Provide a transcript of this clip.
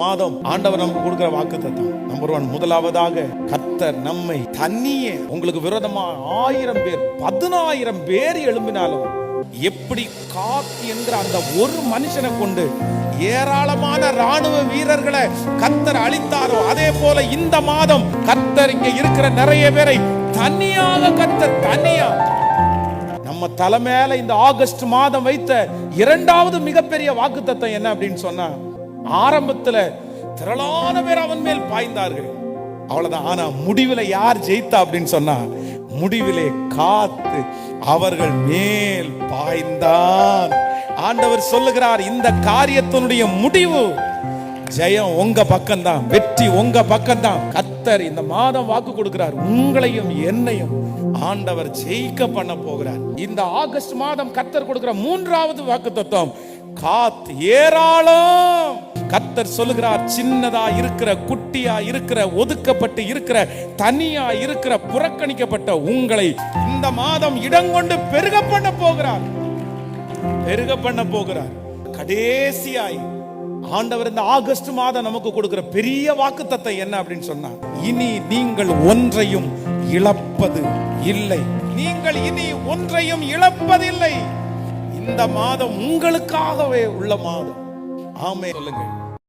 மாதம் ஆண்டவர் நமக்கு கொடுக்கிற வாக்கு தத்தம் நம்பர் ஒன் முதலாவதாக கர்த்தர் நம்மை தண்ணியே உங்களுக்கு விரோதமா ஆயிரம் பேர் பதினாயிரம் பேர் எழும்பினாலும் எப்படி காத்து என்கிற அந்த ஒரு மனுஷனை கொண்டு ஏராளமான ராணுவ வீரர்களை கத்தர் அளித்தாரோ அதே போல இந்த மாதம் கத்தர் இங்க இருக்கிற நிறைய பேரை தனியாக கத்தர் தனியா நம்ம தலை மேல இந்த ஆகஸ்ட் மாதம் வைத்த இரண்டாவது மிகப்பெரிய வாக்குத்தத்தம் என்ன அப்படின்னு சொன்னா ஆரம்பத்துல திரளான பேர் அவன் மேல் பாய்ந்தார்கள். அவ்வளவுதான். ஆனா முடிவில் யார் ஜெயித்தா அப்படின்னு சொன்னா முடிவிலே காத்து அவர்கள் மேல் பாய்ந்தான். ஆண்டவர் சொல்லுகிறார் இந்த காரியத்தினுடைய முடிவு ஜெயம் உங்க பக்கம்தான் வெற்றி உங்க பக்கம்தான். கத்தர் இந்த மாதம் வாக்கு கொடுக்கிறார் உங்களையும் என்னையும் ஆண்டவர் ஜெயிக்க பண்ண போகிறார். இந்த ஆகஸ்ட் மாதம் கத்தர் கொடுக்கிற மூன்றாவது வாக்கு தத்துவம் காத்து ஏராளம். கத்தர் சொல்லுகிறார் சின்னதா இருக்கிற குட்டியா இருக்கிற ஒதுக்கப்பட்டு இருக்கிற தனியா இருக்கிற புறக்கணிக்கப்பட்ட உங்களை இந்த மாதம் இடங்கொண்டு பெருக பண்ண போகிறார். பெருக பண்ண போகிறார். கடைசியாய் ஆண்டவர் இந்த ஆகஸ்ட் மாதம் நமக்கு கொடுக்கிற பெரிய வாக்குத்தத்தை என்ன அப்படின்னு சொன்னா இனி நீங்கள் ஒன்றையும் இழப்பது இல்லை. நீங்கள் இனி ஒன்றையும் இழப்பதில்லை. இந்த மாதம் உங்களுக்காகவே உள்ள மாதம். ஆமே சொல்லுங்கள்